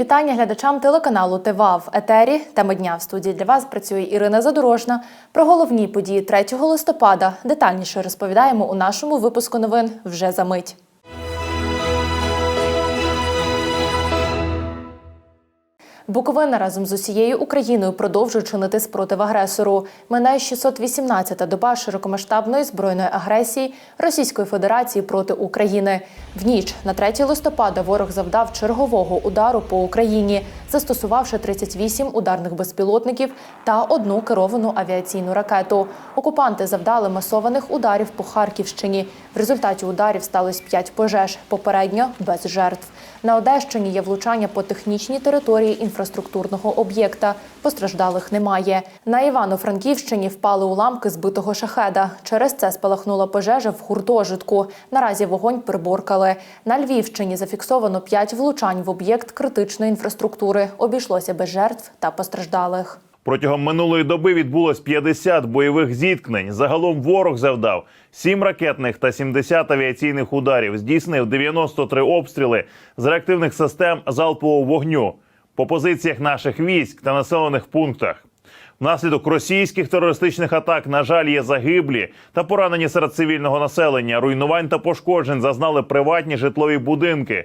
Вітання глядачам телеканалу ТВА в етері. Тема дня в студії для вас працює Ірина Задорожна. Про головні події 3 листопада детальніше розповідаємо у нашому випуску новин вже за мить. Буковина разом з усією Україною продовжує чинити спротив агресору. Минає 618-та доба широкомасштабної збройної агресії Російської Федерації проти України. В ніч на 3 листопада ворог завдав чергового удару по Україні, застосувавши 38 ударних безпілотників та одну керовану авіаційну ракету. Окупанти завдали масованих ударів по Харківщині. В результаті ударів сталося 5 пожеж, попередньо без жертв. На Одещині є влучання по технічній території інфраструктурного об'єкта. Постраждалих немає. На Івано-Франківщині впали уламки збитого шахеда. Через це спалахнула пожежа в гуртожитку. Наразі вогонь приборкали. На Львівщині зафіксовано 5 влучань в об'єкт критичної інфраструктури. Обійшлося без жертв та постраждалих. Протягом минулої доби відбулось 50 бойових зіткнень. Загалом ворог завдав 7 ракетних та 70 авіаційних ударів. Здійснив 93 обстріли з реактивних систем залпового вогню по позиціях наших військ та населених пунктах. Внаслідок російських терористичних атак, на жаль, є загиблі та поранені серед цивільного населення. Руйнувань та пошкоджень зазнали приватні житлові будинки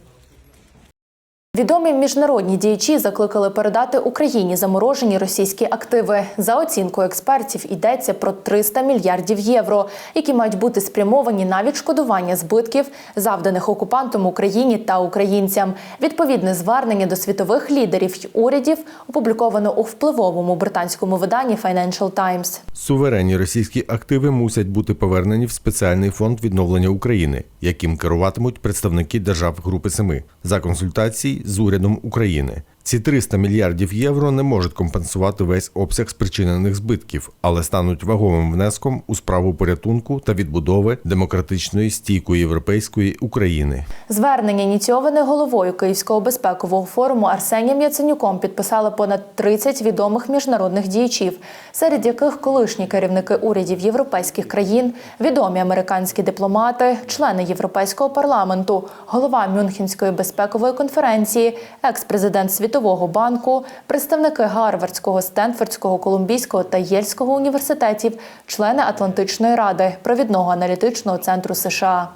Відомі міжнародні діячі закликали передати Україні заморожені російські активи. За оцінкою експертів йдеться про 300 мільярдів євро, які мають бути спрямовані на відшкодування збитків, завданих окупантом Україні та українцям. Відповідне звернення до світових лідерів й урядів опубліковано у впливовому британському виданні Financial Times. Суверенні російські активи мусять бути повернені в спеціальний фонд відновлення України, яким керуватимуть представники держав Групи Семи за консультацій з урядом України. Ці 300 мільярдів євро не можуть компенсувати весь обсяг спричинених збитків, але стануть вагомим внеском у справу порятунку та відбудови демократичної стійкої європейської України. Звернення ініційоване головою Київського безпекового форуму Арсенієм Яценюком підписали понад 30 відомих міжнародних діячів, серед яких колишні керівники урядів європейських країн, відомі американські дипломати, члени Європейського парламенту, голова Мюнхенської безпекової конференції, екс-президент Світового банку, представники Гарвардського, Стенфордського, Колумбійського та Єльського університетів, члени Атлантичної ради, провідного аналітичного центру США.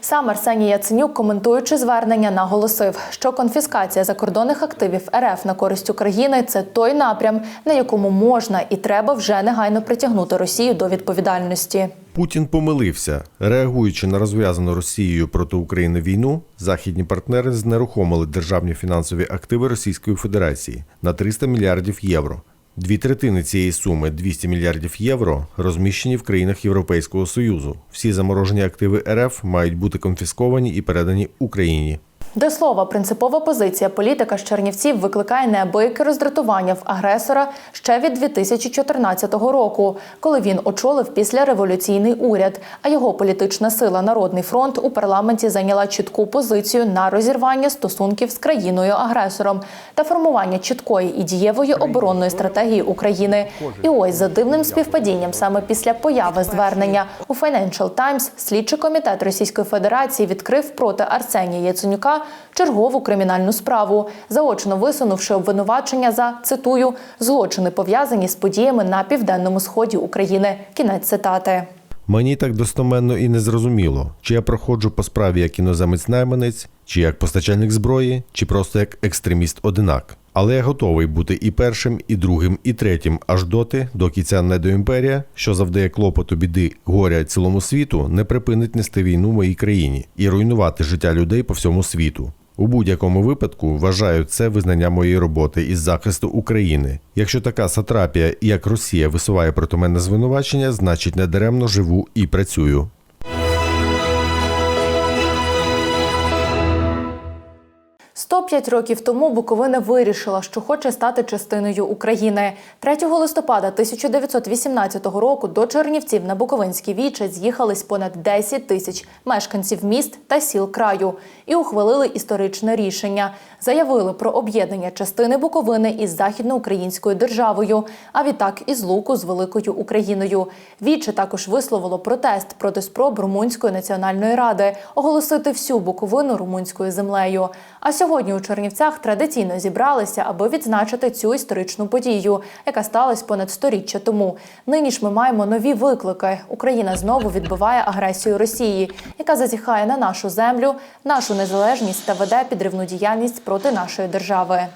Сам Арсеній Яценюк, коментуючи звернення, наголосив, що конфіскація закордонних активів РФ на користь України це той напрям, на якому можна і треба вже негайно притягнути Росію до відповідальності. Путін помилився. Реагуючи на розв'язану Росією проти України війну, західні партнери знерухомили державні фінансові активи Російської Федерації на 300 мільярдів євро. Дві третини цієї суми 200 мільярдів євро розміщені в країнах Європейського Союзу. Всі заморожені активи РФ мають бути конфісковані і передані Україні. До слова, принципова позиція політика з Чернівців викликає неабияке роздратування в агресора ще від 2014 року, коли він очолив післяреволюційний уряд. А його політична сила Народний фронт у парламенті зайняла чітку позицію на розірвання стосунків з країною-агресором та формування чіткої і дієвої оборонної стратегії України. І ось за дивним співпадінням, саме після появи звернення у Financial Times слідчий комітет Російської Федерації відкрив проти Арсенія Яценюка чергову кримінальну справу, заочно висунувши обвинувачення за цитую злочини пов'язані з подіями на південному сході України. Кінець цитати. Мені так достоменно і не зрозуміло, чи я проходжу по справі як іноземець найманець, чи як постачальник зброї, чи просто як екстреміст одинак. Але я готовий бути і першим, і другим, і третім, аж доти, доки ця недоімперія, що завдає клопоту біди горя цілому світу, не припинить нести війну моїй країні і руйнувати життя людей по всьому світу. У будь-якому випадку вважаю це визнання моєї роботи із захисту України. Якщо така сатрапія, як Росія, висуває проти мене звинувачення, значить недаремно живу і працюю. 105 років тому Буковина вирішила, що хоче стати частиною України. 3 листопада 1918 року до Чернівців на Буковинській віче з'їхались понад 10 тисяч мешканців міст та сіл краю і ухвалили історичне рішення. Заявили про об'єднання частини Буковини із західноукраїнською державою, а відтак із луку з великою Україною. Віче також висловило протест проти спроб Румунської національної ради оголосити всю Буковину румунською землею. А сьогодні у Чернівцях традиційно зібралися, аби відзначити цю історичну подію, яка сталася понад сторіччя тому. Нині ж ми маємо нові виклики. Україна знову відбиває агресію Росії, яка зазіхає на нашу землю, нашу незалежність та веде підривну діяльність проти нашої держави.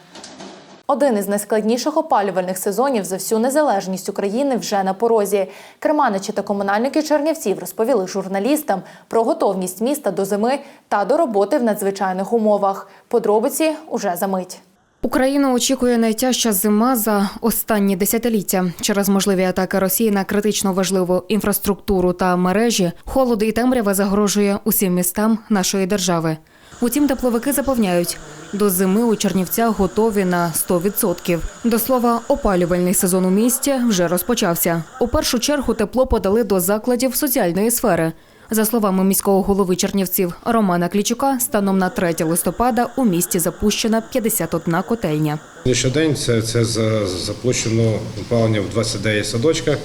Один із найскладніших опалювальних сезонів за всю незалежність України вже на порозі. Керманичі та комунальники Чернівців розповіли журналістам про готовність міста до зими та до роботи в надзвичайних умовах. Подробиці уже за мить. Україну очікує найтяжча зима за останні десятиліття. Через можливі атаки Росії на критично важливу інфраструктуру та мережі холод і темрява загрожує усім містам нашої держави. Утім, тепловики запевняють, до зими у Чернівцях готові на 100%. До слова, опалювальний сезон у місті вже розпочався. У першу чергу тепло подали до закладів соціальної сфери. За словами міського голови Чернівців Романа Клічука, станом на 3 листопада у місті запущена 51 котельня. Сьогоднішній день це, це за- запущено опалення в 29 садочках,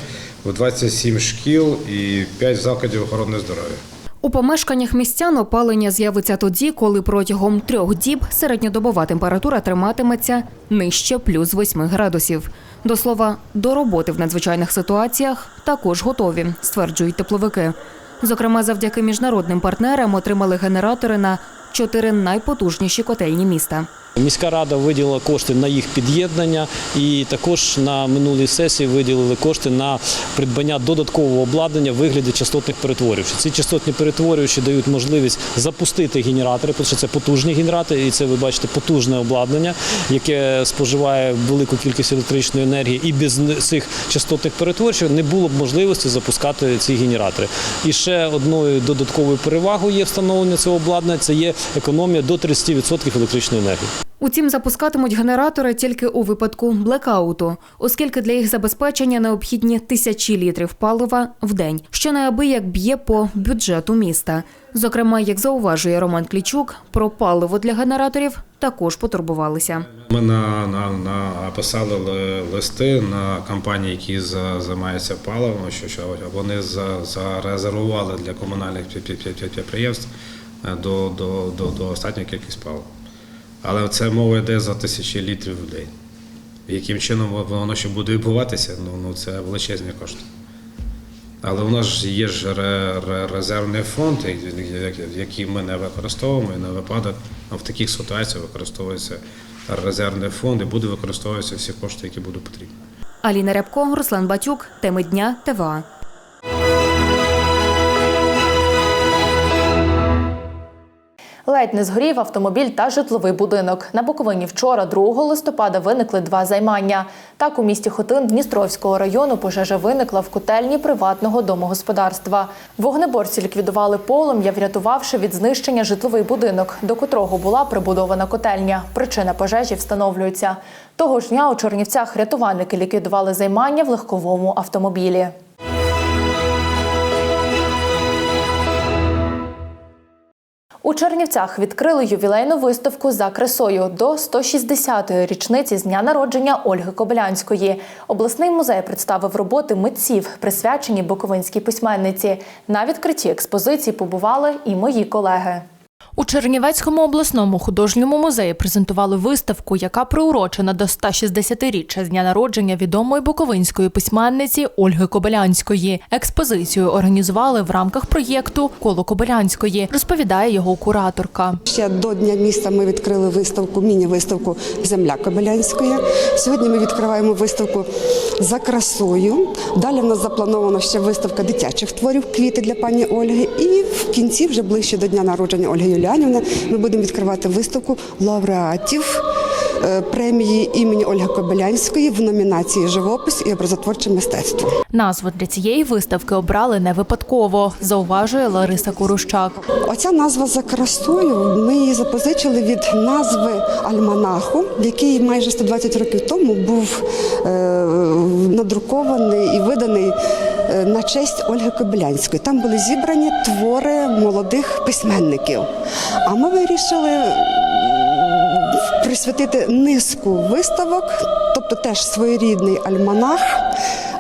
в 27 шкіл і 5 закладів охорони здоров'я. У помешканнях містян опалення з'явиться тоді, коли протягом трьох діб середньодобова температура триматиметься нижче плюс 8 градусів. До слова, до роботи в надзвичайних ситуаціях також готові, стверджують тепловики. Зокрема, завдяки міжнародним партнерам отримали генератори на чотири найпотужніші котельні міста. Міська рада виділила кошти на їх під'єднання і також на минулій сесії виділили кошти на придбання додаткового обладнання в вигляді частотних перетворювачів. Ці частотні перетворювачі дають можливість запустити генератори, тому що це потужні генератори, і це ви бачите потужне обладнання, яке споживає велику кількість електричної енергії. І без цих частотних перетворювачів не було б можливості запускати ці генератори. І ще одною додатковою перевагою є встановлення цього обладнання це є економія до 30% електричної енергії. Утім, запускатимуть генератори тільки у випадку блекауту, оскільки для їх забезпечення необхідні тисячі літрів палива в день, що неабияк б'є по бюджету міста. Зокрема, як зауважує Роман Клічук, про паливо для генераторів також потурбувалися. Ми на, на, написали ли- листи на компанії, які займаються паливом, що, що вони за, зарезервували для комунальних пі- пі- пі- підприємств е, до, до, до, до останньої кількість палива. Але це мова йде за тисячі літрів в день. Яким чином воно ще буде відбуватися, ну, ну це величезні кошти. Але у нас ж є ж ре- ре- резервний фонд, який ми не використовуємо, і на випадок ну, в таких ситуаціях використовується резервний фонд і буде використовуватися всі кошти, які будуть потрібні. Аліна Рябко, Руслан Батюк, теми дня ТВА. Ледь не згорів автомобіль та житловий будинок. На Буковині вчора, 2 листопада, виникли два займання. Так, у місті Хотин Дністровського району пожежа виникла в котельні приватного домогосподарства. Вогнеборці ліквідували полум'я, врятувавши від знищення житловий будинок, до котрого була прибудована котельня. Причина пожежі встановлюється. Того ж дня у Чернівцях рятувальники ліквідували займання в легковому автомобілі. У Чернівцях відкрили ювілейну виставку за красою до 160-ї річниці з дня народження Ольги Кобилянської. Обласний музей представив роботи митців, присвячені буковинській письменниці. На відкритті експозиції побували і мої колеги. У Чернівецькому обласному художньому музеї презентували виставку, яка приурочена до 160-річчя з дня народження відомої буковинської письменниці Ольги Кобилянської. Експозицію організували в рамках проєкту Коло Кобилянської, розповідає його кураторка. Ще до Дня міста ми відкрили виставку, міні-виставку Земля Кобилянської. Сьогодні ми відкриваємо виставку за красою. Далі в нас запланована ще виставка дитячих творів квіти для пані Ольги. І в кінці, вже ближче до дня народження Ольги Юліанівни, ми будемо відкривати виставку лауреатів е, премії імені Ольги Кобилянської в номінації Живопис і образотворче мистецтво. Назву для цієї виставки обрали не випадково, зауважує Лариса Курущак. Оця назва за красою. Ми її запозичили від назви альманаху, який майже 120 років тому був е, надрукований і виданий на честь Ольги Кобилянської. Там були зібрані твори молодих письменників. А ми вирішили присвятити низку виставок, тобто теж своєрідний альманах,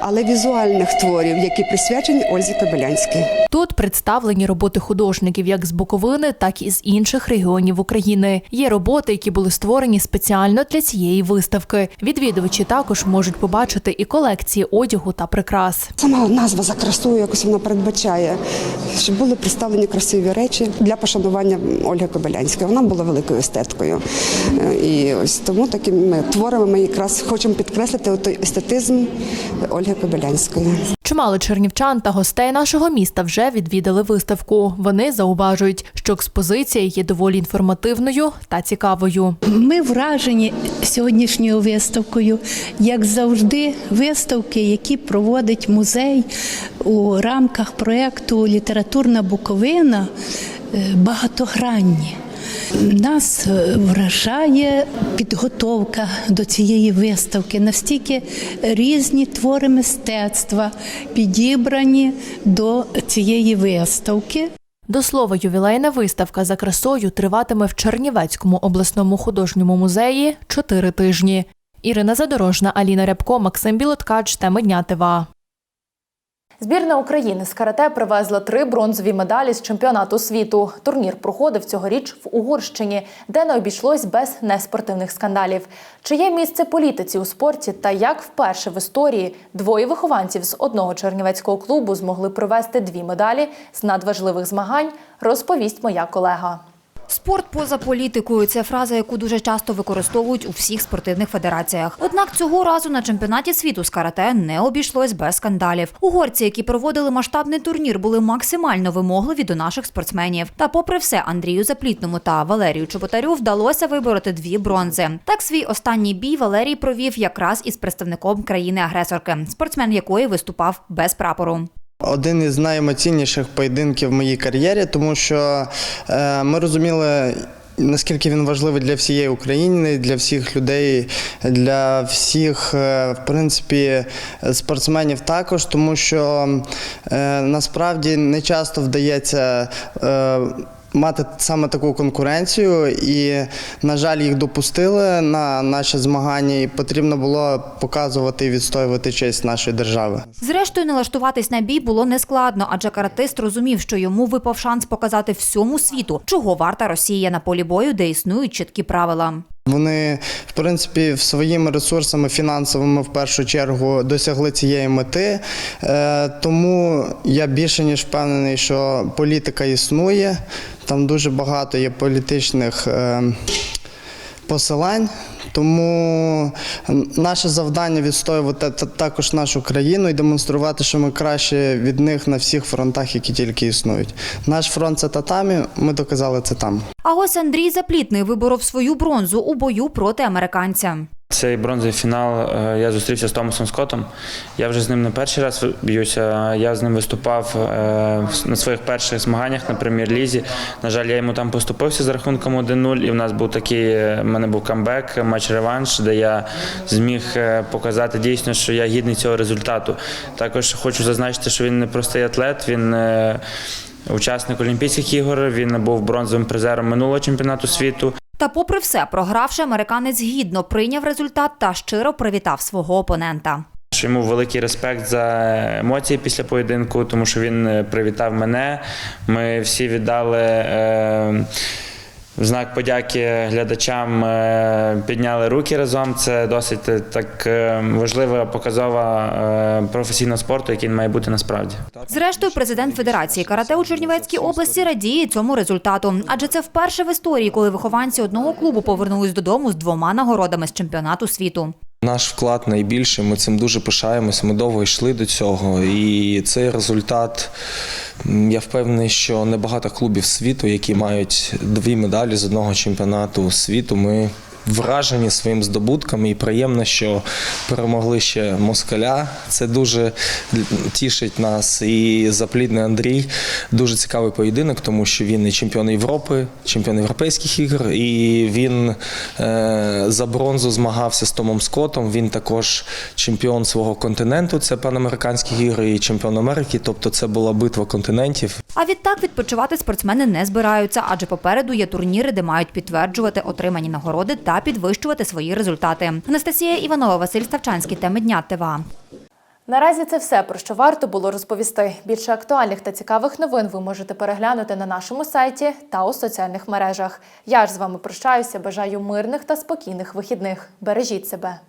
але візуальних творів, які присвячені Ользі Кобилянській. Тут представлені роботи художників як з Буковини, так і з інших регіонів України. Є роботи, які були створені спеціально для цієї виставки. Відвідувачі також можуть побачити і колекції одягу та прикрас. Сама назва за красою якось вона передбачає, щоб були представлені красиві речі для пошанування Ольги Кобилянської. Вона була великою естеткою. Е, І ось тому такими творами ми якраз хочемо підкреслити той естетизм Ольги Кобилянської. Чимало чернівчан та гостей нашого міста вже відвідали виставку. Вони зауважують, що експозиція є доволі інформативною та цікавою. Ми вражені сьогоднішньою виставкою, як завжди, виставки, які проводить музей у рамках проєкту Літературна Буковина е, багатогранні. Нас е, вражає підготовка до цієї виставки. Настільки різні твори мистецтва підібрані до цієї виставки. До слова, ювілейна виставка за красою триватиме в Чернівецькому обласному художньому музеї чотири тижні. Ірина Задорожна, Аліна Рябко, Максим Білоткач, теми дня ТВА. Збірна України з карате привезла три бронзові медалі з чемпіонату світу. Турнір проходив цьогоріч в Угорщині, де не обійшлось без неспортивних скандалів. Чи є місце політиці у спорті та як вперше в історії двоє вихованців з одного чернівецького клубу змогли привезти дві медалі з надважливих змагань, розповість моя колега. Спорт поза політикою це фраза, яку дуже часто використовують у всіх спортивних федераціях. Однак цього разу на чемпіонаті світу з карате не обійшлось без скандалів. Угорці, які проводили масштабний турнір, були максимально вимогливі до наших спортсменів. Та, попри все, Андрію Заплітному та Валерію Чоботарю вдалося вибороти дві бронзи. Так свій останній бій Валерій провів якраз із представником країни-агресорки, спортсмен якої виступав без прапору. Один із найемоційніших поєдинків в моїй кар'єрі, тому що е, ми розуміли. Наскільки він важливий для всієї України, для всіх людей, для всіх, е, в принципі, спортсменів також, тому що е, насправді не часто вдається мати саме таку конкуренцію, і, на жаль, їх допустили на наші змагання, і потрібно було показувати і відстоювати честь нашої держави. Зрештою, налаштуватись на бій було нескладно, адже каратист розумів, що йому випав шанс показати всьому світу, чого варта Росія на полі бою, де існують чіткі правила. Вони, в принципі, своїми ресурсами фінансовими в першу чергу досягли цієї мети. Е, тому я більше ніж впевнений, що політика існує. Там дуже багато є політичних е, посилань. Тому наше завдання відстоювати та- також нашу країну і демонструвати, що ми краще від них на всіх фронтах, які тільки існують. Наш фронт це татамі. Ми доказали це там. А ось Андрій Заплітний виборов свою бронзу у бою проти американця. Цей бронзовий фінал е, я зустрівся з Томасом Скоттом. Я вже з ним не перший раз б'юся. Я з ним виступав е, на своїх перших змаганнях на прем'єр-лізі. На жаль, я йому там поступився з рахунком 1-0, і в нас був такий, е, в мене був камбек, матч-реванш, де я зміг показати дійсно, що я гідний цього результату. Також хочу зазначити, що він не простий атлет. Він учасник Олімпійських ігор. Він був бронзовим призером минулого чемпіонату світу. Та, попри все, програвши, американець гідно прийняв результат та щиро привітав свого опонента. Йому великий респект за емоції після поєдинку, тому що він е, привітав мене. Ми всі віддали е, в знак подяки глядачам, е, підняли руки разом. Це досить е, так е, важлива показова професійного спорту, який має бути насправді. Зрештою, президент Федерації карате у Чернівецькій області радіє цьому результату, адже це вперше в історії, коли вихованці одного клубу повернулись додому з двома нагородами з чемпіонату світу. Наш вклад найбільший. Ми цим дуже пишаємось. Ми довго йшли до цього. І цей результат, я впевнений, що небагато клубів світу, які мають дві медалі з одного чемпіонату світу. Ми вражені своїм здобутками і приємно, що перемогли ще москаля. Це дуже тішить нас. І заплідний Андрій дуже цікавий поєдинок, тому що він і чемпіон Європи, чемпіон європейських ігор, і він е, за бронзу змагався з Томом Скоттом. Він також чемпіон свого континенту. Це панамериканські ігри і чемпіон Америки. Тобто це була битва континентів. А відтак відпочивати спортсмени не збираються, адже попереду є турніри, де мають підтверджувати отримані нагороди та підвищувати свої результати. Анастасія Іванова, Василь Ставчанський. Теми дня ТВА. Наразі це все про що варто було розповісти. Більше актуальних та цікавих новин ви можете переглянути на нашому сайті та у соціальних мережах. Я ж з вами прощаюся. Бажаю мирних та спокійних вихідних. Бережіть себе.